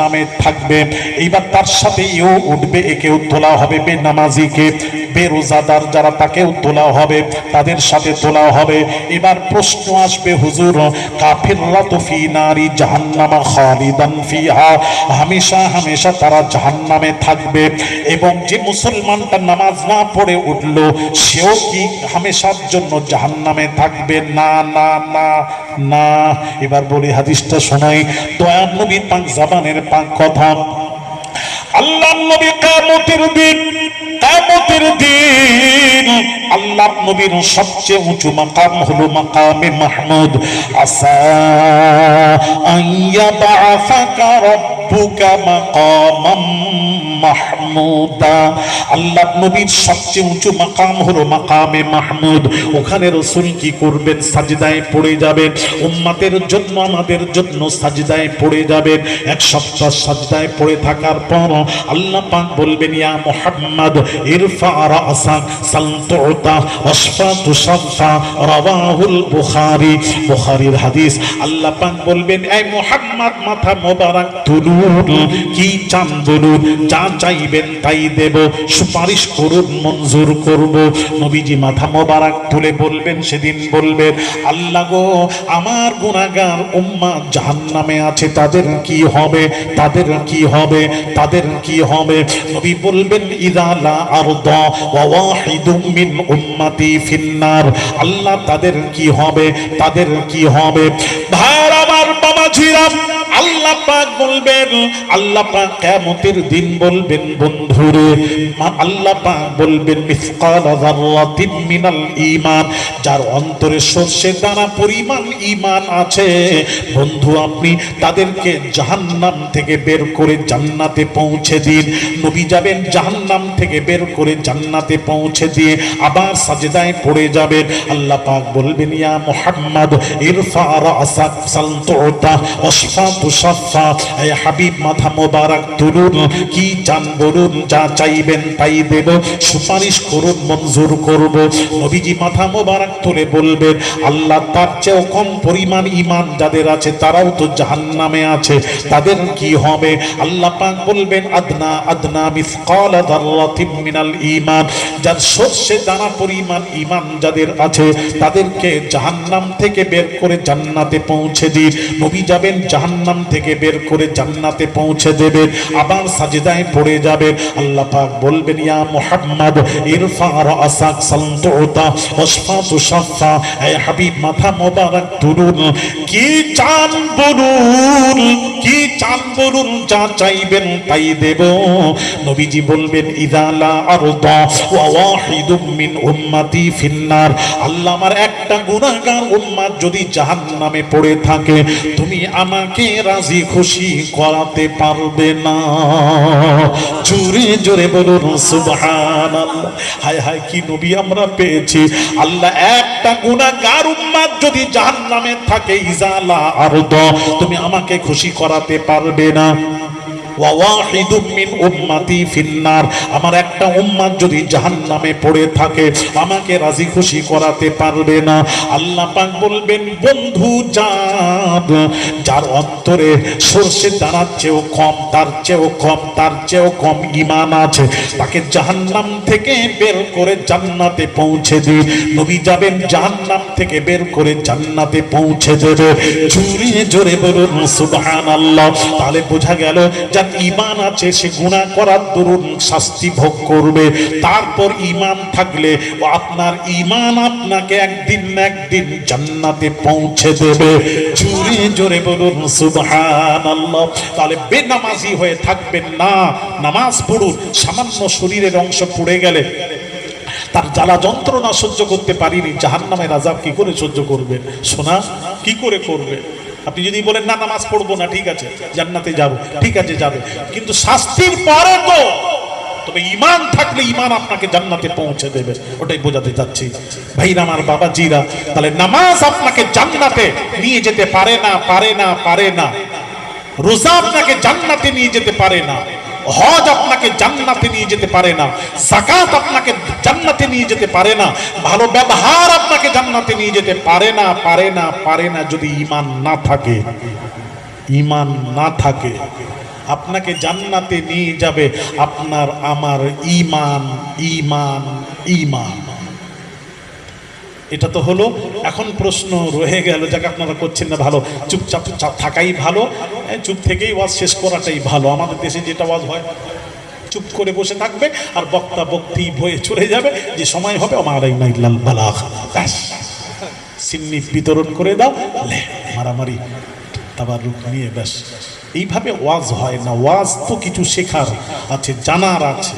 নামে থাকবে। এইবার তার সাথে ইউ উঠবে একেও তোলা হবে বে নামাজিকে বেরোজাদার যারা তাকেও তোলা হবে, তাদের সাথে তোলা হবে। এবার প্রশ্ন আসবে, হুজুর, কাফিররা তো ফি নারী জাহান্নামা খালিদান ফিহা। হামেশা হামেশা তারা জাহান্নামে থাকবে এবং যে মুসলমানটা নামাজ না পড়ে উঠল, সেও কি হামেশার জন্য জাহান্নামে থাকবে? না না না না। এবার বলি হাদিসটা শোনাই। দয়ার নবী পাক জাবানের পাক কথা। আল্লাহ নবী কামতের দিন কামতের দিন আল্লাহ নবীর সবচেয়ে উঁচু মাকাম হলো মাকামে মাহমুদ। আসা আইয়া মাকামাম মাহমুদা আল্লাহ নবীর সবচেয়ে উঁচু মাকাম হলো মাকামে মাহমুদ। ওখানে রসুল কি করবেন? সাজদায় পড়ে যাবেন। উম্মাতের জন্য, আমাদের জন্য সাজদায় পড়ে যাবেন। এক সপ্তাহ সাজদায় পড়ে থাকার পর আল্লাহ পাক বলবেন, ইয়া মুহাম্মদ, ইরফা রাসাক সালতুতা ওয়াসফা তুসাফা রাওয়াহুল বুখারী। বুখারীর হাদিস। আল্লাহ পাক বলবেন এই মুহাম্মদ, মাথা মোবারক তুলুন কি চান বলুন, যা চাইবেন তাই দেব, সুপারিশ করুন, মঞ্জুর করব। নবীজি মাথা মোবারক তুলে বলবেন, সেদিন বলবেন, আল্লাহ গো, আমার গুনাহগার উম্মা জাহান্নামে আছে, তাদের কি হবে? তাদের কি হবে? তাদের কি হবে? নবী বলবেন ইদালা ওয়াহিদুম মিন উম্মতি ফিন্নার। আল্লাহ তাদের কি হবে? তাদের কি হবে? ভার আমার বাবাজিরা আল্লাহ পাক বলবেন আল্লাহ পাক কিয়ামতের দিন বলবেন বন্ধুরে মা- আল্লাহ বলবেন যাররাতিন মিনাল যার অন্তরে সর্ষে দানা পরিমাণ ঈমান আছে। বন্ধু, আপনি তাদেরকে জাহান্নাম থেকে বের করে জান্নাতে পৌঁছে দিন। নবী যাবেন জাহান্নাম থেকে বের করে জান্নাতে পৌঁছে দিয়ে আবার সাজেদায় পড়ে যাবেন। আল্লাহ পাক বলবেন, ইয়া মুহাম্মদ, ইরফা রাসাক হাবিব মাথা মোবারক তুলুন, কি চান বলুন যা চাইবেন তাই দেব। সুপারিশ করুন, মঞ্জুর করব। নবীজি মাথা মোবারক তুলে বলবেন, আল্লাহ তার চেয়েও কম পরিমাণ ইমান যাদের আছে তারাও তো জাহান্নামে আছে। তাদের কি হবে? আল্লাহ পাক বলবেন, আদনা আদনা মিসকাল মিনাল ঈমান। যার সর্ষে দানা পরিমাণ ইমান যাদের আছে, তাদেরকে জাহান্নাম থেকে বের করে জান্নাতে পৌঁছে দিন। নবী যাবেন, জাহান্নাম থেকে বের করে জান্নাতে পৌঁছে দেবেন। আবার সাজদায় পড়ে যাবেন। আল্লাহ পাক বলবেন, ইয়া মুহাম্মদ, ইরফা রাসাক সালতুতা ওয়াসফা তুসাফা হে হাবিব, মাথা মোবারক তুলুন কি চান বলুন, কি চান বলুন, যা চাইবেন তাই দেব। নবীজি বলবেন ইদালা আরদা ওয়া ওয়াহিদুম মিন উম্মতি ফিন্নার। আল্লাহ আমার একটা গুনাহগার উম্মাত যদি জাহান্নামে পড়ে থাকে, তুমি আমাকে রাজি খুশি করাতে পারবে না। জোরে জোরে বলুন সুবহান হায় হায়, কি নবী আমরা পেয়েছি। আল্লাহ একটা গুনাহগার উম্মাদ যদি জাহান্নামে থাকে ইজালা আরদ, তুমি আমাকে খুশি করাতে পারবে না। আমার একটা উম্মাদ যদি জাহান্নামে পড়ে থাকে, আমাকে রাজি খুশি করাতে পারবে না। আল্লাহ পাক বলবেন, বন্ধু যার যার অন্তরে সর্ষে দাঁড়ার চেয়েও কম, তার চেয়েও কম, তার চেয়েও কম ইমান আছে, তাকে জাহান্নাম থেকে বের করে জান্নাতে পৌঁছে দিন নবী যাবেন জাহান্নাম থেকে বের করে জান্নাতে পৌঁছে দেবে জোরে জোরে বলুন, সুবহানাল্লাহ। তাহলে বোঝা গেল যার ইমান আছে, সে গুনাহ করার দরুন শাস্তি ভোগ করবে। তারপর ইমান থাকলে আপনার ইমান আপনাকে একদিন একদিন জান্নাতে পৌঁছে দেবে। জোরে জোরে বলুন, সুবহানাল্লাহ। তাহলে বেনামাজি হয়ে থাকবেন না। নামাজ পড়ুন, সামান্য শরীরের অংশ পুড়ে গেলে তার জ্বালা যন্ত্রণা সহ্য করতে পারিনি, জাহান্নামের আজাব কি করে সহ্য করবে? সোনা, কি করে করবে? আপনি যদি বলেন, না, নামাজ পড়ব না, ঠিক আছে, জান্নাতে যাব। ঠিক আছে, যাবে। কিন্তু শাস্তির পরে তো তবে ইমান থাকলে ইমান আপনাকে জান্নাতে পৌঁছে দেবে। ওটাই বোঝাতে চাচ্ছি। ভাইরা, আমার বাবা জিরা তাহলে নামাজ আপনাকে জান্নাতে নিয়ে যেতে পারে না পারে না পারে না। রোজা আপনাকে জান্নাতে নিয়ে যেতে পারে না। হজ আপনাকে জান্নাতে নিয়ে যেতে পারে না সাকাত আপনাকে জান্নাতে নিয়ে যেতে পারে না, ভালো ব্যবহার আপনাকে জান্নাতে নিয়ে যেতে পারে না পারে না পারে না যদি ইমান না থাকে। ইমান না থাকে, আপনাকে জান্নাতে নিয়ে যাবে আপনার, আমার ইমান ইমান ইমান এটা তো হলো। এখন প্রশ্ন রয়ে গেল, যাকে আপনারা করছেন না ভালো। চুপচাপ চাপ থাকাই ভালো। চুপ থেকেই ওয়াজ শেষ করাটাই ভালো। আমাদের দেশে যেটা ওয়াজ হয়, চুপ করে বসে থাকবে আর বক্তা বক্তি বয়ে চলে যাবে। যে সময় হবে আমার সিন্নি বিতরণ করে দাও। মারামারি তাবার রূপ নিয়ে ব্যাস। এইভাবে ওয়াজ হয় না। ওয়াজ তো কিছু শেখার আছে, জানার আছে।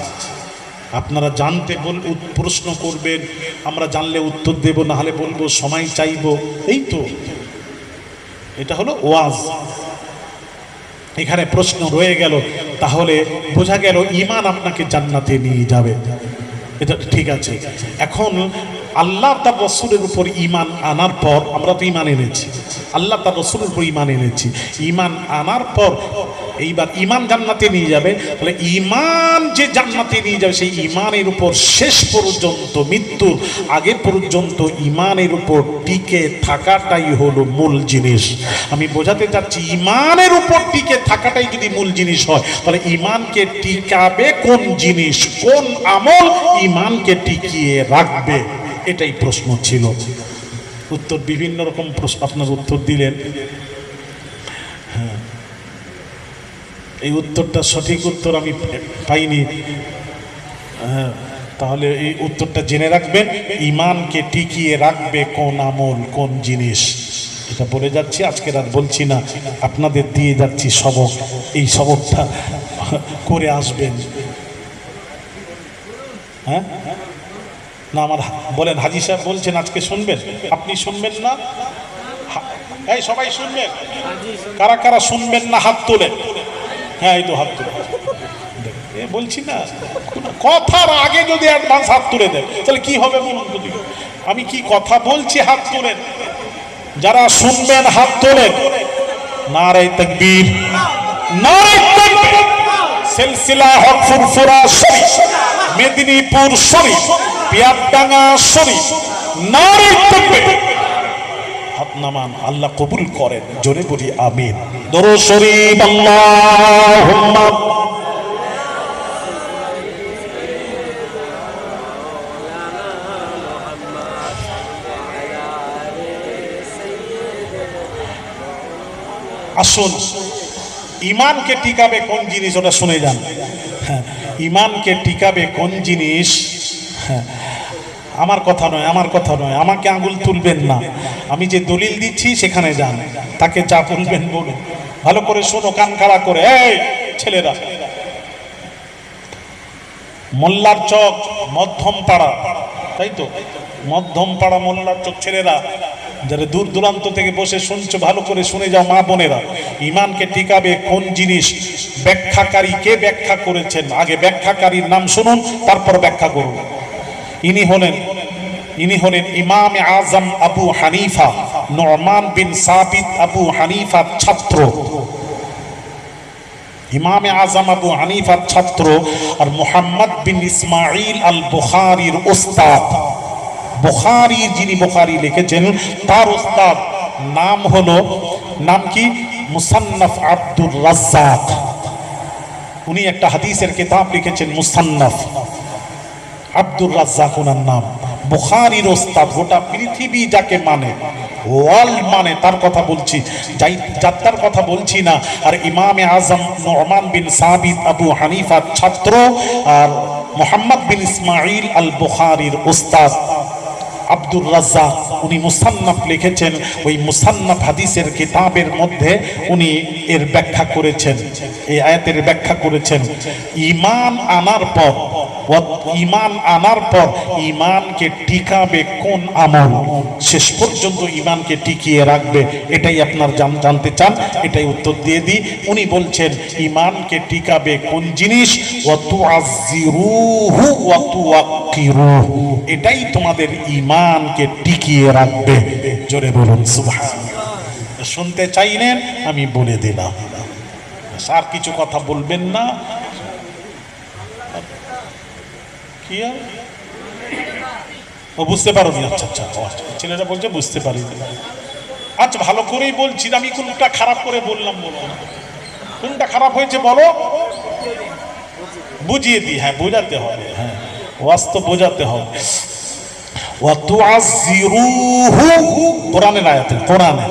আপনারা জানতে বল প্রশ্ন করবেন, আমরা জানলে উত্তর দেব না হলে বলব সময় চাইব। এই তো, এটা হলো ওয়াজ। এখানে প্রশ্ন রয়ে গেল, তাহলে বোঝা গেল ইমান আপনাকে জান্নাতে নিয়ে যাবে। এটা ঠিক আছে। এখন আল্লাহ তার রসুলের উপর ইমান আনার পর, আমরা তো ইমান এনেছি। আল্লাহ তার রসুলের উপর ইমান এনেছি। ইমান আনার পর, এইবার ইমান জান্নাতে নিয়ে যাবে। তাহলে ইমান যে জান্নাতে নিয়ে যাবে, সেই ইমানের উপর শেষ পর্যন্ত মৃত্যুর আগে পর্যন্ত ইমানের উপর টিকে থাকাটাই হলো মূল জিনিস। আমি বোঝাতে চাচ্ছি ইমানের উপর টিকে থাকাটাই যদি মূল জিনিস হয়, তাহলে ইমানকে টিকাবে কোন জিনিস? কোন আমল ইমানকে টিকিয়ে রাখবে? এটাই প্রশ্ন ছিল। উত্তর বিভিন্ন রকম প্রশ্ন আপনার উত্তর দিলেন। হ্যাঁ। এই উত্তরটা সঠিক উত্তর আমি পাইনি। হ্যাঁ তাহলে এই উত্তরটা জেনে রাখবেন। ইমানকে টিকিয়ে রাখবে কোন আমল, কোন জিনিস। এটা বলে যাচ্ছি, আজকের আর বলছি না। আপনাদের দিয়ে যাচ্ছি সবক। এই সবকটা করে আসবেন। হ্যাঁ? না, আমার বলেন, হাজি সাহেব বলছেন, আজকে শুনবেন? আপনি শুনবেন না? এই সবাই শুনবেন? কারা কারা শুনবেন না, হাত তোলেন। হ্যাঁ এই তো হাত তুলে এ বলছি না কথার আগে যদি অ্যাডভান্স হাত তুলে দেন, তাহলে কি হবে বলুন দেখি। আমি কি কথা বলছি, হাত তোলেন? যারা শুনবেন, হাত তোলেন। নারে তকবীর। নারে তকবীর। সিলসিলা হক ফুরফুরা শরীফ। মেদিনীপুর শরীফ। পিয়ারডাঙ্গা শরীফ নারে আল্লাহ কবুল করেন, জোরে বলি আমিন। দরো শরীফ আসুন, ইমানকে টিকাবে কোন জিনিস, ওটা শুনে যান। হ্যাঁ ইমানকে টিকাবে কোন জিনিস? আমার কথা নয়, আমার কথা নয়। আমাকে আঙুল তুলবেন না। আমি যে দলিল দিচ্ছি সেখানে যান। তাকে যা বলবেন বলুন। ভালো করে শোনো, কান খাড়া করে। এই ছেলেরা। মোল্লার চক, মধ্যম পাড়া। তাই তো? মধ্যম পাড়া মোল্লার চক ছেলেরা। যারা দূর দূরান্ত থেকে বসে শুনছো, ভালো করে শুনে যাও মা বোনেরা। ইমানকে টিকাবে কোন জিনিস? ব্যাখ্যাকারী কে ব্যাখ্যা করেছেন? আগে ব্যাখ্যাকারীর নাম শুনুন, তারপর ব্যাখ্যা করুন। ইনি হলেন ইনি হলেন ইমাম আজম আবু হানিফা, নরমান বিন সাবিত আবু হানিফার ছাত্র। ইমামে আজম আবু হানিফার ছাত্র আর মোহাম্মদ বিন ইসমাইল আল বুখারির ওস্তাদ বুখারি যিনি বুখারি লিখেছেন, তার ওস্তাদ নাম হলো, নাম কি? মুসান্নফ আব্দুর রাজ্জাক। উনি একটা হাদিসের কিতাব লিখেছেন, মুসান্নফ। আব্দুর রাজ্জাক ওনার নাম। বুখারির ওস্তাদ, গোটা পৃথিবী যাকে মানে ওয়ার্ল্ড মানে তার কথা বলছি। যাই, যাত্রার কথা বলছি না। আর ইমামে আজম নোমান বিন সাবিত আবু হানিফার ছাত্র আর মোহাম্মদ বিন ইসমাইল আল বুখারির ওস্তাদ। আব্দুর রাজ্জাক, উনি মুসান্নাফ লিখেছেন। ওই মুসান্নাফ হাদিসের কিতাবের মধ্যে উনি এর ব্যাখ্যা করেছেন। এই আয়াতের ব্যাখ্যা করেছেন। ইমান আনার পর ইমান আনার পর ইমানকে টিকাবে কোন আমল? শেষ পর্যন্ত ইমানকে টিকিয়ে রাখবে। এটাই আপনার জান- জানতে চান, এটাই উত্তর দিয়ে দিই। উনি বলছেন ইমানকে টিকাবে কোন জিনিস? এটাই তোমাদের ইমানকে টিকিয়ে রাখবে। জোরে বলুন শুনতে চাইলেন, আমি বলে দিলাম। আর কিছু কথা বলবেন না। কি আর? ও বুঝতে পারো আচ্ছা আচ্ছা আচ্ছা। ছেলেটা বলছে, বুঝতে পারি আচ্ছা ভালো করেই বলছি, আমি কোনটা খারাপ করে বললাম বলব না। কোনটা খারাপ হয়েছে বলো? বুঝিয়ে দিই হ্যাঁ বোঝাতে হবে হ্যাঁ। ওয়াস্তব বোঝাতে হবে। কোরআনের আয়াতে, কোরআনে।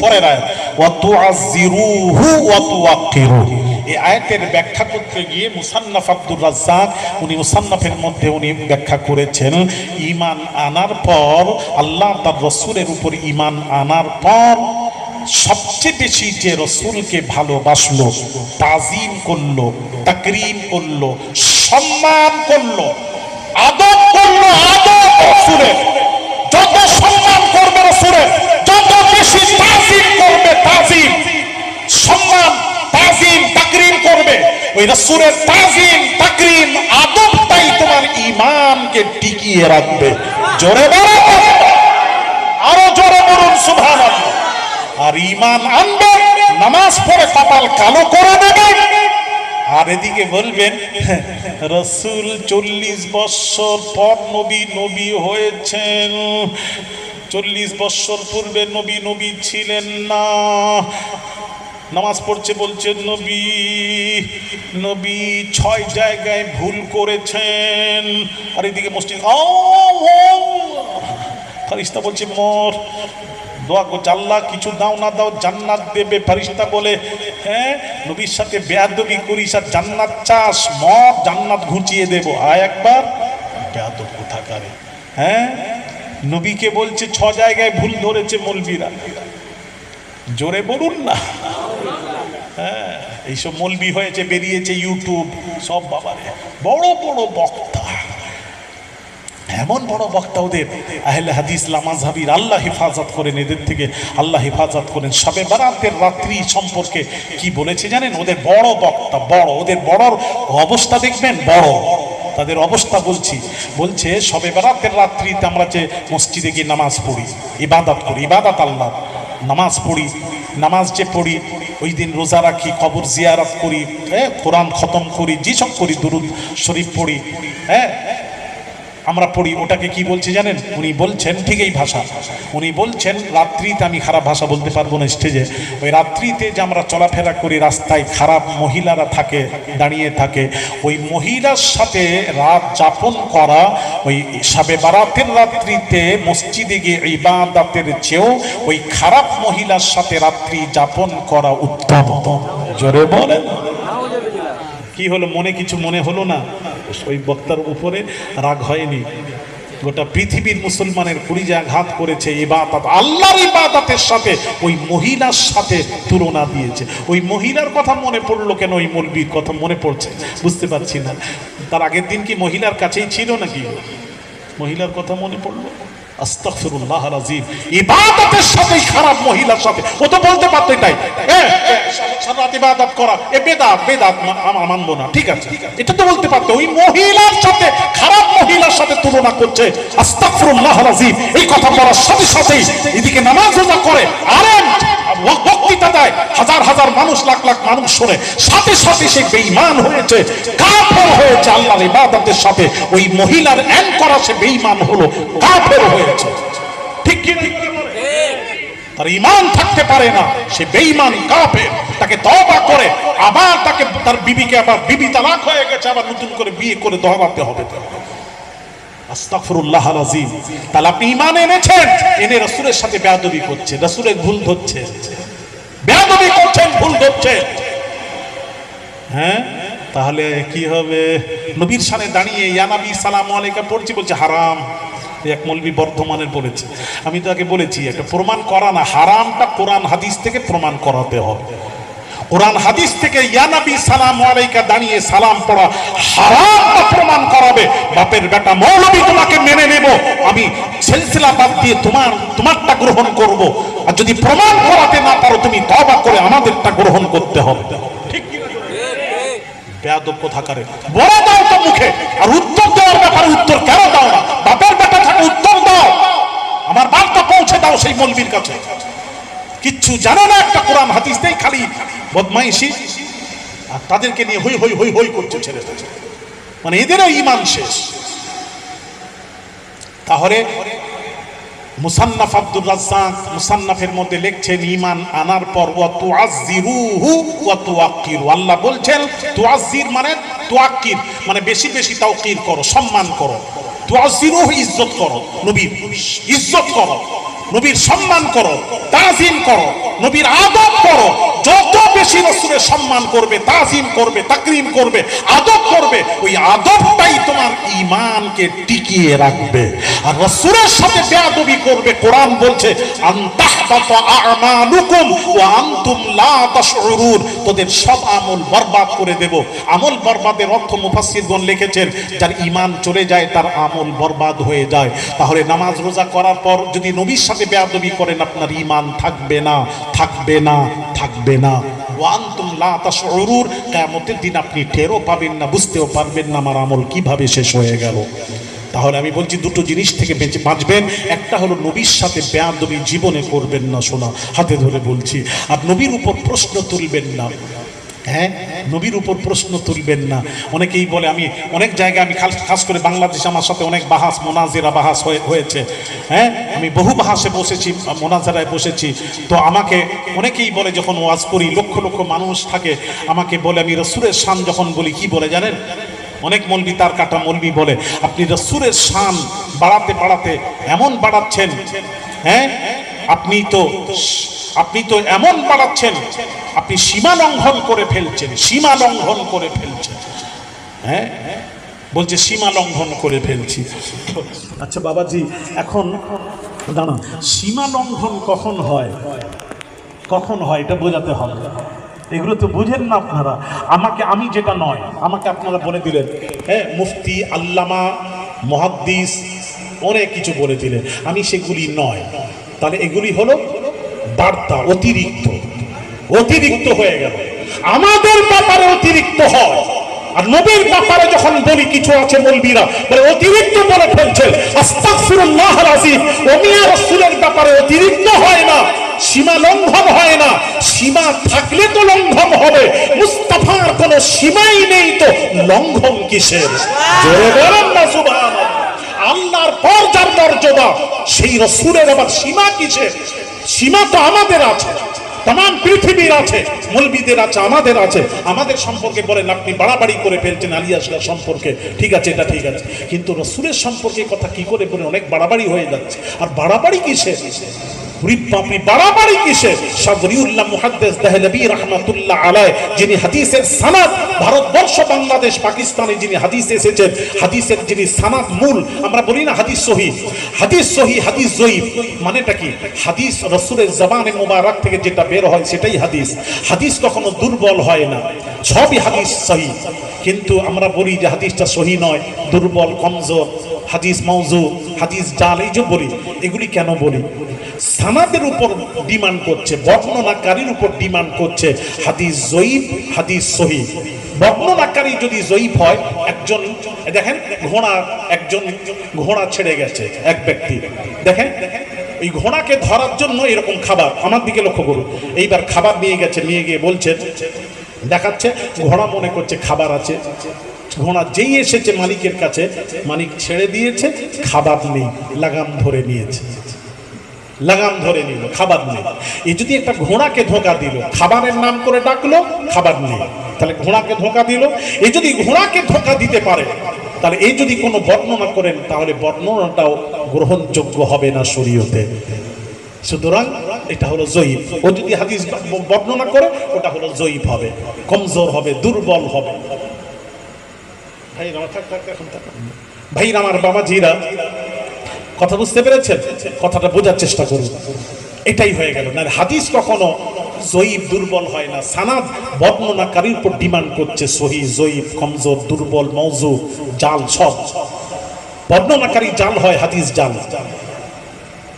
পরের আয়াত। এই আয়াতের ব্যাখ্যা করতে গিয়ে মুসান্নাফ আব্দুর রাজ্জাক, উনি মুসান্নাফের মধ্যে উনি ব্যাখ্যা করেছেন ঈমান আনার পর, আল্লাহ তার রসুলের উপর ঈমান আনার পর সবচেয়ে বেশি যে রসুলকে ভালোবাসলো, তাজিম করল, তাকরিম করল, সম্মান করল, আদব করল, আদব রসুলের। যত সম্মান করবে রসুলের, যত বেশি তাজিম করবে তাজিম, সম্মান তাজিম তাকরিম করবে। ওই তাজিম তাকরিম তোমার ইমানকে টিকিয়ে রাখবে। জোরে বলো আরও জোরে বলুন আর আনবে, নামাজ পড়ে কপাল কালো করে দেবে। আর এদিকে বলবেন, রসুল চল্লিশ বৎসর পর নবী নবী হয়েছেন। চল্লিশ বৎসর পূর্বে নবী নবী ছিলেন না। নামাজ পড়ছে বলছে, নবী নবী ছয় জায়গায় ভুল করেছেন। আর এদিকে মসজিদ ফারিস্তা বলছে, মর, দোয়া করছে আল্লাহ কিছু দাও না দাও, জান্নাত দেবে। ফারিস্তা বলে হ্যাঁ নবীর সাথে বেয়াদবি করিস আর জান্নাত চাস, মর, জান্নাত ঘুচিয়ে দেবো। আয় একবার, বেয়াদব কোথাকারে। হ্যাঁ নবীকে বলছে, ছ জায়গায় ভুল ধরেছে মলবিরা। জোরে বলুন না। হ্যাঁ এইসব মলবি হয়েছে, বেরিয়েছে ইউটিউব সব বাবারে। বড় বড় বক্তা। এমন বড় বক্তা ওদের। আহলে হাদিস লামাজহাবির আল্লাহ হেফাজত করেন এদের থেকে। আল্লাহ হেফাজত করেন সবে বারাতের রাত্রি সম্পর্কে। কি বলেছে জানেন? ওদের বড় বক্তা, বড়। ওদের বড় অবস্থা দেখবেন, বড়। তাদের অবস্থা বলছি। বলছে, সবে বারাতের রাত্রিতে আমরা যে মসজিদে গিয়ে নামাজ পড়ি, ইবাদত করি, ইবাদত আল্লাহ, নামাজ পড়ি, নামাজ যে পড়ি ওই দিন রোজা রাখি, কবর জিয়ারত করি হ্যাঁ কোরআন খতম করি, যেসব করি, দুরুদ শরীফ পড়ি হ্যাঁ আমরা পড়ি, ওটাকে কি বলছে জানেন? উনি বলছেন ঠিক এই ভাষা। উনি বলছেন, রাত্রিতে আমি খারাপ ভাষা বলতে পারব না স্টেজে। ওই রাত্রিতে যে আমরা চলাফেরা করি রাস্তায়, খারাপ মহিলারা থাকে, দাঁড়িয়ে থাকে, ওই মহিলার সাথে রাত যাপন করা, ওই সাবে বারাতের রাত্রিতে মসজিদে গিয়ে ইবাদাতের চেয়েও ওই খারাপ মহিলার সাথে রাত্রি যাপন করা উত্তম। জোরে বলেন। কি হলো, মনে কিছু মনে হলো না? ওই বক্তার উপরে রাগ হয়নি। গোটা পৃথিবীর মুসলমানের কুড়িজা ঘাত করেছে ইবাদত, আল্লাহর ইবাদতের সাথে, ওই মহিলার সাথে তুলনা দিয়েছে। ওই মহিলার কথা মনে পড়ল কেন? ওই মলবির কথা মনে পড়ছে। বুঝতে পারছি না। তার আগের দিন কি মহিলার কাছেই ছিল নাকি? মহিলার কথা মনে পড়ল? আস্তাগফিরুল্লাহ আলাজিম ইবাদতের সাথে খারাপ মহিলার সাথে। ও তো বলতে পারতো এটাই। ইবাদত করা। এ, বেদাত বেদাত মানবো না। ঠিক আছে? এটা তো বলতে পারতো। ওই মহিলার সাথে, খারাপ মহিলার সাথে তুলনা করছে আস্তাগফিরুল্লাহ আলাজিম এই কথা বলার সাথে সাথেই এদিকে নামাজ রোজা করে। আরেন বক্তৃতা দেয় হাজার হাজার মানুষ, লাখ লাখ মানুষ শোনে সাথে সাথে সে বেঈমান হয়েছে, কাফের হয়েছে আল্লাহর ইবাদতের সাথে। ওই মহিলার এন করা সে বেঈমান হলো, কাফের হয়েছে। ঠিক তার ইমান থাকতে পারে না, সে বেঈমান, কাফের। তাকে তওবা করে, আবার তাকে, তার বিবিকে আবার বিবি তালাক হয়ে গেছে, আবার নতুন করে বিয়ে করে দহরাতে হবে। আস্তাগফিরুল্লাহ আলাজিম তাহলে আপনি ইমান এনেছেন, এনে রাসূলের সাথে বেয়াদবি করছে রাসূলের ভুল ধরছে বেয়াদবি করছেন, ভুল ধরছে হ্যাঁ? তাহলে কি হবে? নবীর সামনে দাঁড়িয়ে ইয়ানাবি সালাম আলাইকা পড়ছি, বলছে, হারাম। এক মৌলবি বর্ধমানের বলেছে। আমি তাকে বলেছি, একটা প্রমাণ করা না, হারামটা কোরআন, হাদিস থেকে প্রমাণ করাতে হবে। কোরআন হাদিস থেকে ইয়ানাবি সালাম আলাইকা দাঁড়িয়ে সালাম পড়া হারামটা প্রমাণ করাবে। বাপের বেটা মৌলবি তোমাকে মেনে নেব। আমি সিলসিলা বাদ দিয়ে তোমার, তোমারটা গ্রহণ করব। আর যদি প্রমাণ করাতে না পারো, তুমি তবা করে আমাদেরটা গ্রহণ করতে হবে। ঠিক? বেয়াদব বলে দাও তো মুখে। আর উত্তর দেওয়ার ব্যাপারে উত্তর কেন দাও না? বাপের বেটা থাকে উত্তর দাও। আমার বার্তা পৌঁছে দাও সেই মলবির কাছে। কিচ্ছু জানে না একটা কোরআন হাদিস নেই, খালি বদমাইশি। আর তাদেরকে নিয়ে হই হই হই হই করছে ছেলে মানে এদেরও ইমান শেষ। তাহলে মুসান্নাফ আব্দুর রাজ্জাক মুসান্নাফের মধ্যে লিখছেন ইমান আনার পর ওয়া তুআজ্জিরুহু ওয়া তুআক্কিরু আল্লাহ বলছেন, তুআজ্জির মানে তুআক্কির মানে বেশি বেশি তাওকির করো, সম্মান করো। তুআজ্জিরুহু ইজ্জত করো নবীর ইজ্জত করো। নবীর সম্মান করো তাজিম করো, নবীর আদব করো। যত বেশি রসুলের সম্মান করবে তাজিম করবে, তাকরিম করবে, আদব করবে, ওই আদবটাই তোমার ইমানকে টিকিয়ে রাখবে। আর রসুলের সাথে বেয়াদবি করবে, কোরআন বলছে তোদের সব আমল বরবাদ করে দেব। আমল বরবাদের অর্থ মুফাসসিরগণ লিখেছেন, যার ইমান চলে যায়, তার আমল বরবাদ হয়ে যায়। তাহলে নামাজ রোজা করার পর যদি নবীর বেয়াদবি করেন, আপনার ইমান থাকবে না থাকবে না থাকবে না। পাবেন না, বুঝতেও পারবেন না আমার আমল কীভাবে শেষ হয়ে গেল। তাহলে আমি বলছি দুটো জিনিস থেকে বেঁচে বাঁচবেন, একটা হলো নবীর সাথে জীবনে করবেন না, শোনা, হাতে ধরে বলছি। আর নবীর উপর প্রশ্ন তুলবেন না। হ্যাঁ নবীর উপর প্রশ্ন তুলবেন না। অনেকেই বলে, আমি অনেক জায়গায় আমি খাস খাস করে বাংলাদেশ আমার সাথে অনেক বাহাস, মোনাজেরা বাহাস হয়ে- হয়েছে। হ্যাঁ আমি বহু বাহাসে বসেছি, মোনাজারায় বসেছি। তো আমাকে অনেকেই বলে, যখন ওয়াজ করি, লক্ষ লক্ষ মানুষ থাকে, আমাকে বলে, আমি রসুরের শান যখন বলি, কি বলে জানেন? অনেক মলবি তার কাটা মলবি বলে, আপনি রসুরের শান বাড়াতে বাড়াতে এমন বাড়াচ্ছেন হ্যাঁ আপনি তো আপনি তো এমন বাড়াচ্ছেন আপনি সীমা লঙ্ঘন করে ফেলছেন, সীমা লঙ্ঘন করে ফেলছেন। হ্যাঁ? বলছে সীমা লঙ্ঘন করে ফেলছি। আচ্ছা বাবাজি, এখন দাঁড়ান। সীমা লঙ্ঘন কখন হয়? কখন হয়, এটা বোঝাতে হবে। এগুলো তো বুঝেন না আপনারা। আমাকে, আমি যেটা নয়, আমাকে আপনারা বলে দিলেন। হ্যাঁ মুফতি, আল্লামা, মহাদ্দিস, অনেক কিছু বলে দিলেন। আমি সেগুলি নয়। তাহলে এগুলি হলো বার্তা, অতিরিক্ত। অতিরিক্ত হয়ে গেল। আমাদের ব্যাপারে অতিরিক্ত হয়। আর নবীর ব্যাপারে যখন বলি, কিছু আছে অতিরিক্ত বলে ফেলছেন রাসূলের ব্যাপারে অতিরিক্ত হয় না। সীমা লঙ্ঘন হয় না। সীমা থাকলে তো লঙ্ঘন হবে। মুস্তাফার কোনো সীমাই নেই তো। লঙ্ঘন কিসের? না আল্লাহর পর যার মর্যাদা, সেই রসুলের আবার সীমা কিসের সীমা তো আমাদের আছে তাম পৃথিবীর আছে, মলবিদের আছে, আমাদের আছে। আমাদের সম্পর্কে বলেন আপনি, বাড়াবাড়ি করে ফেলছেন আলিয়াসলা সম্পর্কে। ঠিক আছে, এটা ঠিক আছে। কিন্তু রসুলের সম্পর্কে কথা কি করে বলে? অনেক বাড়াবাড়ি হয়ে যাচ্ছে। আর বাড়াবাড়ি কিসের? বাড়াবাড়ি কিসে? যিনি ভারতবর্ষ, বাংলাদেশ যিনি এসেছেন যিনি সানাদ মূল, আমরা বলি না হাদিস হাদিস হাদিস মানেটা কি? হাদিস রসুলের মোবারক থেকে যেটা বের হয় সেটাই হাদিস। হাদিস কখনো দুর্বল হয় না, সবই হাদিস সহি। কিন্তু আমরা বলি যে হাদিসটা সহি নয়, দুর্বল, কমজোর। হাদিস মৌজু হাদিস জাল, এই যে বলি, এগুলি কেন বলি? সানাদের উপর ডিমান্ড করছে, বর্ণনাকারীর উপর ডিমান্ড করছে, হাদিস জয়ীফ, হাদিস সহি। বর্ণনাকারী যদি জয়ীফ হয়, একজন, দেখেন, ঘোড়া, একজন ঘোড়া ছেড়ে গেছে, এক ব্যক্তি। দেখেন ওই ঘোড়াকে ধরার জন্য এরকম খাবার, আমার দিকে লক্ষ্য করুন। এইবার খাবার নিয়ে গেছে, নিয়ে গিয়ে বলছে, দেখাচ্ছে, ঘোড়া মনে করছে খাবার আছে। ঘোড়া যেই এসেছে মালিকের কাছে, মালিক ছেড়ে দিয়েছে খাবার নেই, লাগাম ধরে নিয়েছে। লাগাম ধরে নিল খাবার নেই। এ যদি একটা ঘোড়াকে ধোকা দিল, খাবারের নাম করে ডাকলো খাবার নেই। তাহলে ঘোড়াকে ধোকা দিল। এ যদি ঘোড়াকে ধোকা দিতে পারে, তাহলে এই যদি কোনো বর্ণনা করেন, তাহলে বর্ণনাটাও গ্রহণযোগ্য হবে না শরীয়তে। সুতরাং এটা হলো জয়ীফ। ও যদি হাদিস বর্ণনা করে, ওটা হলো জয়ীফ হবে। কমজোর হবে, দুর্বল হবে। ভাই আমার থাক থাক, এখন কথা বুঝতে পেরেছেন? কথাটা বোঝার চেষ্টা করুন। এটাই হয়ে গেল। না হাদিস কখনো জয়ীব দুর্বল হয় না। সানাদ বর্ণনাকারীর উপর ডিমান্ড করছে, সহি, জয়ীব, কমজোর, দুর্বল মৌজু জাল সব। বর্ণনাকারী জাল হয়, হাদিস জাল।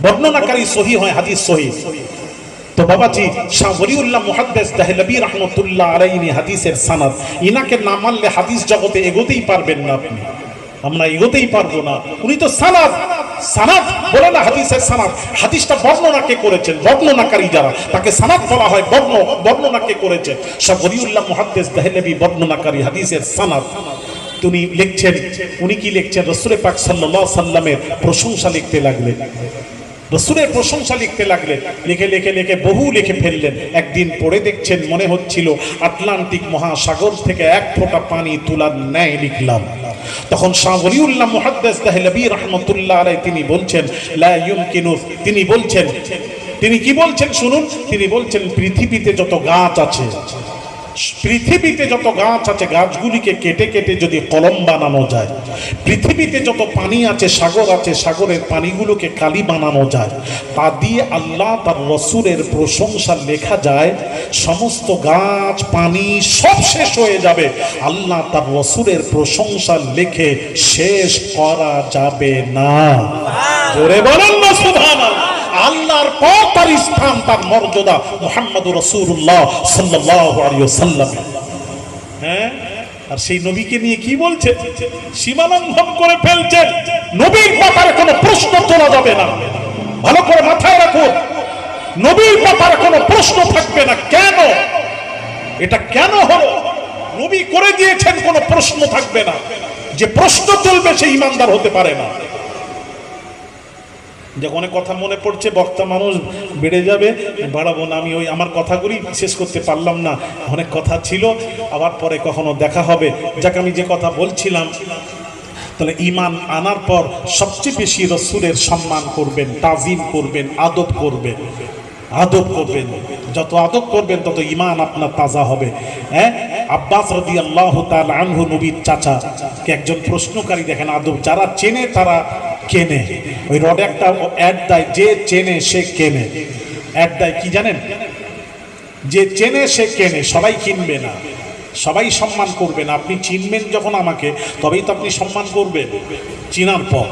বর্ণনাকারী সহি হয়, হাদিস সহি। তো বাবাজি, শাহ ওলিউল্লাহ মুহাদ্দিস দেহলবী রহমতুল্লাহ আলাইহি হাদিসের সানাদ। ইনাকে না মানলে হাদিস জগতে এগোতেই পারবেন না আপনি। আমরা এগোতেই পারব না। উনি তো সানাদ। সানাদ বলে না হাদিসের সানাদ। হাদিসটা বর্ণনা কে করেছেন? বর্ণনাকারী যারা। তাকে সানাদ বলা হয়, বর্ণ, বর্ণনা কে করেছেন? শাহ ওলিউল্লাহ মুহাদ্দিস দেহলবী বর্ণনাকারী হাদিসের সানাদ। তিনি লিখছেন, উনি কি লিখছেন? রসুল পাক সাল্লাল্লাহু সাল্লামের প্রশংসা লিখতে লাগলেন। রসুলের প্রশংসা লিখতে লাগলেন। লিখে লিখে লিখে বহু লিখে ফেললেন। একদিন পড়ে দেখছেন, মনে হচ্ছিল আটলান্টিক মহাসাগর থেকে এক ফোঁটা পানি তোলার ন্যায় লিখলাম। তখন শাহ ওলিউল্লাহ মুহাদ্দাস দাহলবী রহমতুল্লাহ আলাই তিনি বলছেন, লা ইউমকিনু তিনি বলছেন, তিনি কি বলছেন শুনুন, তিনি বলছেন, পৃথিবীতে যত গাছ আছে পৃথিবীতে যত গাছ আছে গাছগুলিকে কেটে কেটে যদি কলম বানানো যায় পৃথিবীতে যত পানি আছে সাগর আছে সাগরের পানিগুলোকে কালি বানানো যায় তা দিয়ে আল্লাহ তার রসুরের প্রশংসা লেখা যায় সমস্ত গাছ পানি সব শেষ হয়ে যাবে। আল্লাহ তার রসুরের প্রশংসা লেখে শেষ করা যাবে না। জোরে বলেন না আল্লাহর পর তার স্থান, তার মর্যাদা মোহাম্মদ রসুল্লাহ সাল্লাহ হ্যাঁ? আর সেই নবীকে নিয়ে কি বলছে? সীমালঙ্ঘন করে ফেলছেন নবীর ব্যাপারে কোনো প্রশ্ন তোলা যাবে না। ভালো করে মাথায় রাখুন। নবীর ব্যাপারে কোনো প্রশ্ন থাকবে না। কেন? এটা কেন হলো? নবী করে দিয়েছেন কোনো প্রশ্ন থাকবে না। যে প্রশ্ন তুলবে সে ইমানদার হতে পারে না। যে অনেক কথা মনে পড়ছে, বক্তা মানুষ বেড়ে যাবে, বাড়াবো না, আমি ওই আমার কথাগুলি শেষ করতে পারলাম না। অনেক কথা ছিল, আবার পরে কখনো দেখা হবে। যাকে, আমি যে কথা বলছিলাম, তাহলে ইমান আনার পর সবচেয়ে বেশি রসুলের সম্মান করবেন, তাজিম করবেন, আদব করবেন আদব করবেন। যত আদব করবেন, তত ইমান আপনার তাজা হবে। হ্যাঁ? আব্বাস রদি আল্লাহ তাল আনহু, নবীর চাচা একজন প্রশ্নকারী দেখেন, আদব যারা চেনে তারা কেনে। ওই রডে একটা অ্যাড দেয়, যে চেনে সে কেনে। অ্যাড দেয় কি জানেন? যে চেনে সে কেনে, সবাই কিনবে না। সবাই সম্মান করবে না। আপনি চিনবেন যখন আমাকে, তবেই তো আপনি সম্মান করবেন। চিনার পর।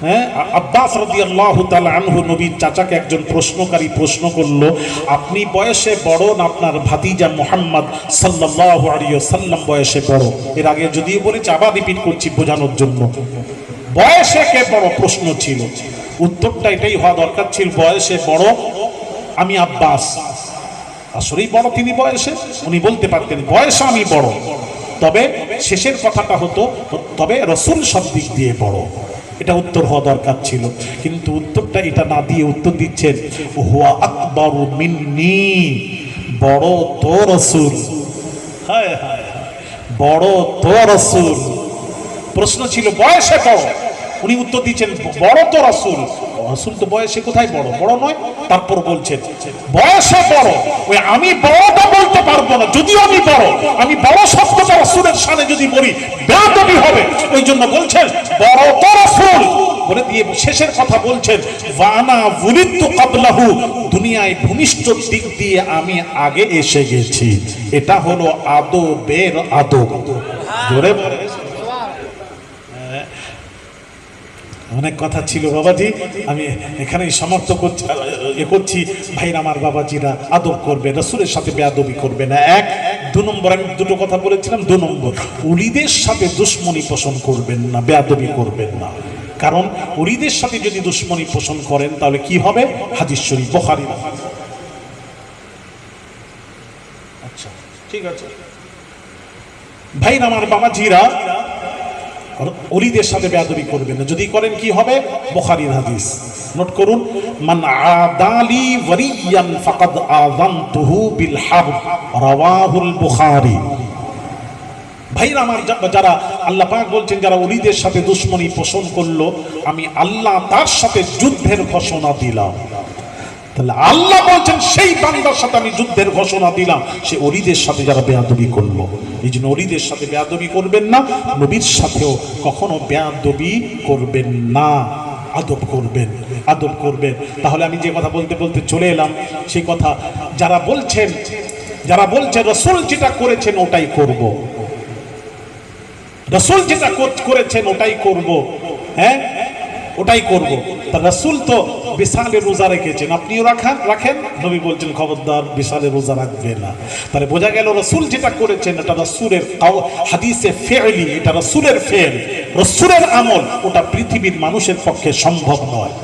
হ্যাঁ? আব্বাস রদি আল্লাহ আনহু নবীর চাচাকে একজন প্রশ্নকারী প্রশ্ন করল, আপনি বয়সে বড় না আপনার ভাতিজা মোহাম্মদ সাল্লাহ আলিয় সাল্লাম বয়সে বড়? এর আগে যদিও বলেছি, আবার রিপিট করছি বোঝানোর জন্য। বয়সে কে বড় প্রশ্ন ছিল। উত্তরটা এটাই হওয়া দরকার ছিল, বয়সে বড় আমি আব্বাস। আসলেই বড় তিনি বয়সে, উনি বলতে পারতেন, বয়সে আমি বড়। তবে শেষের কথাটা হতো, তবে রসুল সব দিক দিয়ে বড়। এটা উত্তর হওয়া দরকার ছিল। কিন্তু উত্তরটা এটা না দিয়ে উত্তর দিচ্ছেন, হুয়া আকবর মিন্নি, বড় তো রসুল। হায়, বড় তো রসুল। প্রশ্ন ছিল, বয়সে বড়। উনি উত্তর দিচ্ছেন, বড় তো রাসুল। রাসুল তো বয়সে কোথায় বড়? বড় নয়। তারপর বলছেন, বয়সে বড়। ওই আমি বড়টা বলতে পারব না। যদিও আমি বড় আমি বড় শব্দটা রাসুলের সামনে যদি বলি, বেয়াদবি হবে। ওই জন্য বলছেন, বড় তো রাসুল। বলে দিয়ে শেষের কথা বলছেন, ওয়ানা বুলিত্তু কাবলাহু। দুনিয়ায় ভূমিষ্ঠ দিক দিয়ে আমি আগে এসে গেছি। এটা হলো আদবের আদব। জোরে বলে অনেক কথা ছিল বাবাজি। আমি এখানেই সমর্থ করছি এ করছি। ভাইর আমার বাবাজিরা আদব করবে, রসুলের সাথে বেয়াদবি করবে না। এক, দু নম্বর, আমি দুটো কথা বলেছিলাম, দু নম্বর উলিদের সাথে দুশ্মনী পোষণ করবেন না, বেয়াদবি করবেন না। কারণ উলিদের সাথে যদি দুশ্মনী পোষণ করেন, তাহলে কি হবে? হাদিস শরীফ, বখারি। আচ্ছা ঠিক আছে। ভাই আমার বাবাজিরা অলিদের সাথে বেয়াদবি করবেন না। যদি করেন কি হবে? বুখারীর হাদিস। নোট করুন, মান আদালি ওয়ালিয়ান ফাকাদ আযানতুহু বিল হারব। রাওয়াহুল বুখারী। ভাইরা আমার, যারা আল্লাহ পাক বলছেন, যারা অলিদের সাথে দুশ্মনী পোষণ করল, আমি আল্লাহ তার সাথে যুদ্ধের ঘোষণা দিলাম। তাহলে আল্লাহ বলছেন, সেই বান্দার সাথে আমি যুদ্ধের ঘোষণা দিলাম। সে অরিদের সাথে যারা বেয়াদবি করল। এই জন্য অরিদের সাথে বেয়াদবি করবেন না, নবীর সাথেও কখনো বেয়াদবি করবেন না। আদব করবেন আদব করবেন। তাহলে আমি যে কথা বলতে বলতে চলে এলাম, সেই কথা যারা বলছেন, যারা বলছে, রসুল যেটা করেছেন ওটাই করব। রসুল যেটা করেছেন ওটাই করব। হ্যাঁ? ওটাই করব। তা রসুল তো বিশালে রোজা রেখেছেন। আপনিও রাখান, রাখেন। নবী বলছেন, খবরদার বিশালে রোজা রাখবে না। তাহলে বোঝা গেল রসুল যেটা করেছেন, এটা রসুলের হাদিসে ফেলি, এটা রসুলের ফেল। রসুলের আমল, ওটা পৃথিবীর মানুষের পক্ষে সম্ভব নয়।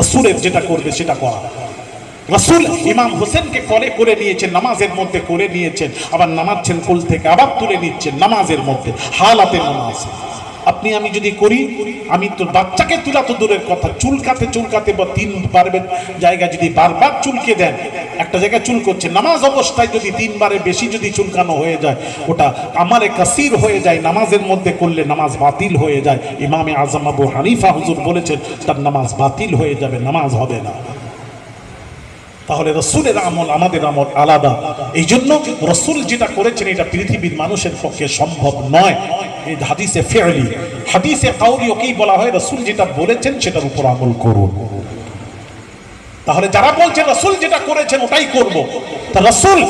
রসুলের যেটা করবে, সেটা করা। রসুল ইমাম হোসেনকে কলে করে নিয়েছেন, নামাজের মধ্যে করে নিয়েছেন, আবার নামাচ্ছেন কোল থেকে আবার তুলে নিচ্ছেন, নামাজের মধ্যে হালাতে নামাজ। আপনি আমি যদি করি, আমি তো বাচ্চাকে তোলা তো দূরের কথা, চুলকাতে চুলকাতে বা তিন বারের জায়গায় যদি বারবার চুলকে দেন, একটা জায়গায় চুল করছে, নামাজ অবস্থায় যদি তিনবারে বেশি যদি চুলকানো হয়ে যায়, ওটা আমারে কাসির হয়ে যায়, নামাজের মধ্যে করলে নামাজ বাতিল হয়ে যায়। ইমামে আজম আবু হানিফা হুজুর বলেছেন, তার নামাজ বাতিল হয়ে যাবে, নামাজ হবে না। তাহলে রসুলের আমল আমাদের আমল আলাদা। এই জন্য রসুল যেটা করেছেন, এটা পৃথিবীর মানুষের পক্ষে সম্ভব নয়। হাদিসে ফেরলি, হাদিসে কাউরি ওকেই বলা হয়, রসুল যেটা বলেছেন সেটার উপর আমল করুন। তাহলে যারা বলছেন, রসুল যেটা করেছেন ওটাই করব। তা রসুল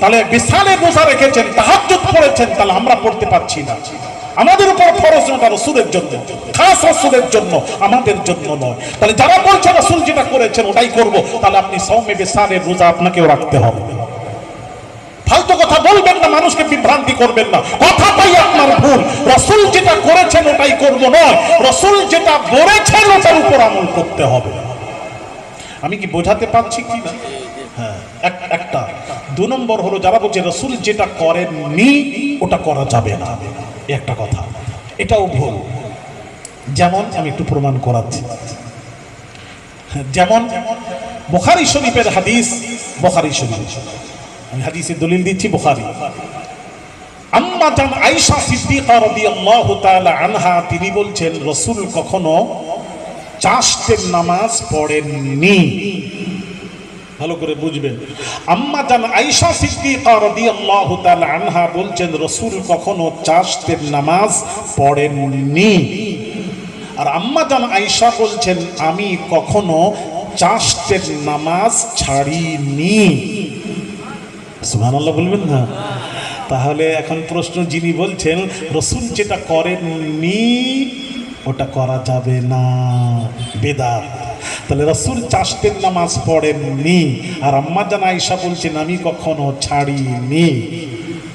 তাহলে বিশালে বোঝা রেখেছেন, তাহাজ্জুদ পড়েছেন, তাহলে আমরা পড়তে পারছি না। আমাদের উপর ফরজ ওটা রসুলের জন্য, খাস রসুলের জন্য, আমাদের জন্য নয়। তাহলে যারা বলছেন রসুল যেটা করেছেন ওটাই করব, তাহলে আপনি সৌমে বিশালের রোজা আপনাকেও রাখতে হবে। ফালতু কথা বলবেন না, মানুষকে বিভ্রান্তি করবেন না। কথাটাই আপনার ভুল। রসুল যেটা করেছেন ওটাই করব নয়, রসুল যেটা বলেছেন ওটার উপর আমল করতে হবে। আমি কি বোঝাতে পারছি কি? না হ্যাঁ এক- একটা। দু নম্বর হলো যারা বলছে, রসুল যেটা করেননি, ওটা করা যাবে না। একটা কথা। এটাও ভুল। যেমন, আমি একটু প্রমাণ করাচ্ছি। যেমন, বুখারি শরীফের হাদিস, বুখারি শরীফ। আমি হাদিসের দলিল দিচ্ছি, বুখারি। আনহা, তিনি বলছেন, রসুল কখনো চাষতের নামাজ পড়েননি। ভালো করে বুঝবেন। আম্মা জান আয়েশা সিদ্দিকা রাদিয়াল্লাহু আনহা বলছেন, রসুল কখনো চাষতের নামাজ পড়েননি। আর আম্মা জান আয়েশা বলছেন, আমি কখনো চাষতের নামাজ ছাড়িনি। সুবহানাল্লাহ বলবেন না? তাহলে এখন প্রশ্ন যিনি বলছেন, রসুল যেটা করেননি, ওটা করা যাবে না। বেদাত। তাহলে রসুল চাষতের নামাজ পড়েননি। আর আম্মা জান আয়েশা বলছেন, আমি কখনো ছাড়িনি।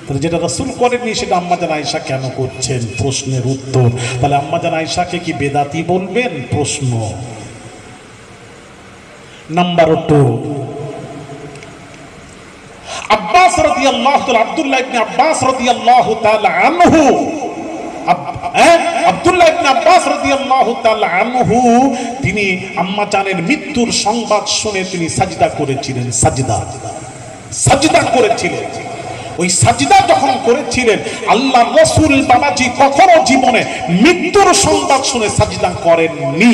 তাহলে যেটা রসুল করেননি, সেটা আম্মা জান আয়েশা কেন করছেন? প্রশ্নের উত্তর। তাহলে আম্মা জান আয়েশাকে কি বেদাতি বলবেন? প্রশ্ন। Number two. আব্বাস রাদিয়াল্লাহু তাআলা, আব্দুল্লাহ আব্বাস রাদিয়াল্লাহু তাআলা আনহু হ্যাঁ? তিনি আম্মা জানের মৃত্যুর সংবাদ শুনে তিনি সাজদা করেছিলেন, সাজদা। সাজদা করেছিলেন। ওই সাজদা যখন করেছিলেন আল্লাহ রসুল বাবাজি কখনো জীবনে মৃত্যুর সংবাদ শুনে সাজদা করেননি।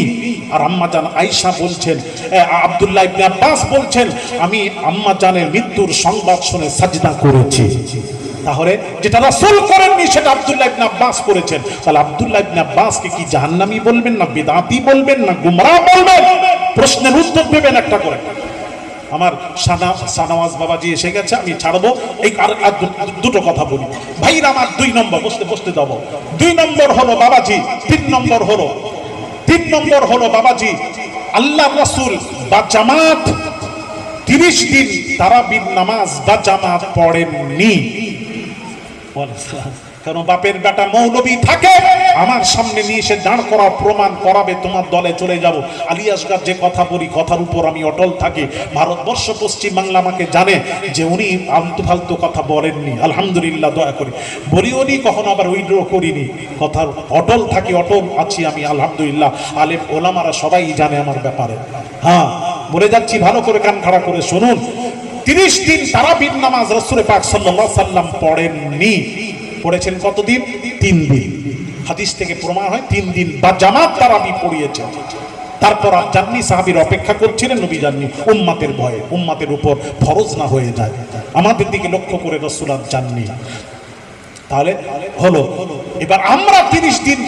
আর আম্মা জান আয়েশা বলছেন আব্দুল্লাহ ইবনে আব্বাস বলছেন, আমি আম্মা জানের মৃত্যুর সংবাদ শুনে সাজদা করেছি। তাহলে যেটা রাসূল করেননি, সেটা আব্দুল্লাহ ইবনে আব্বাস করেছেন তাহলে আব্দুল্লাহ ইবনে আব্বাসকে কি জাহান্নামী বলবেন, না বিদাতি বলবেন, না গুমরাহ বলবেন? প্রশ্নের উত্তর দেবেন একটা করে। আমার সানা, সানাওয়াজ বাবাজি এসে গেছে, আমি ছাড়বো। এই আর দুটো কথা বলি। ভাইরা আমার দুই নম্বর, বসতে বসতে দেবো দুই নম্বর হলো বাবাজি, তিন নম্বর হলো, তিন নম্বর হলো বাবাজি। আল্লাহ রাসূল বা জামাত তিরিশ দিন তারাবির নামাজ বা জামাত পড়েননি। কারণ বাপের বেটা মৌলবী থাকে? আমার সামনে নিয়ে এসে দাঁড় করা, প্রমাণ করাবে, তোমার দলে চলে যাব। আলিয়াসগার যে কথা বলি, কথার উপর আমি অটল থাকি। ভারতবর্ষ পশ্চিম বাংলা আমাকে জানে যে উনি আলতু ফালতু কথা বলেননি। আলহামদুলিল্লাহ, দয়া করি। বলিও নি, কখনো আবার উইড্র করিনি। কথার অটল থাকি, অটল আছি আমি, আলহামদুলিল্লাহ। আলেম ওলামারা সবাই জানে আমার ব্যাপারে। হ্যাঁ বলে যাচ্ছি, ভালো করে কান খাড়া করে শুনুন। তিরিশ দিন তারাবির নামাজ রসুল পাক সাল্লাম পড়েননি। পড়েছেন কতদিন? তিন দিন। হাদিস থেকে প্রমাণ হয়, তিন দিন বা জামাত তারাবি পড়িয়েছেন তারপর আর জাননি, সাহাবির অপেক্ষা করছিলেন, নবী জাননি, উম্মাতের ভয়ে, উম্মাতের উপর ফরজ না হয়ে যায়। আমাদের দিকে লক্ষ্য করে রসুল জাননি। তাহলে হলো, এবার আমরা তিরিশ দিন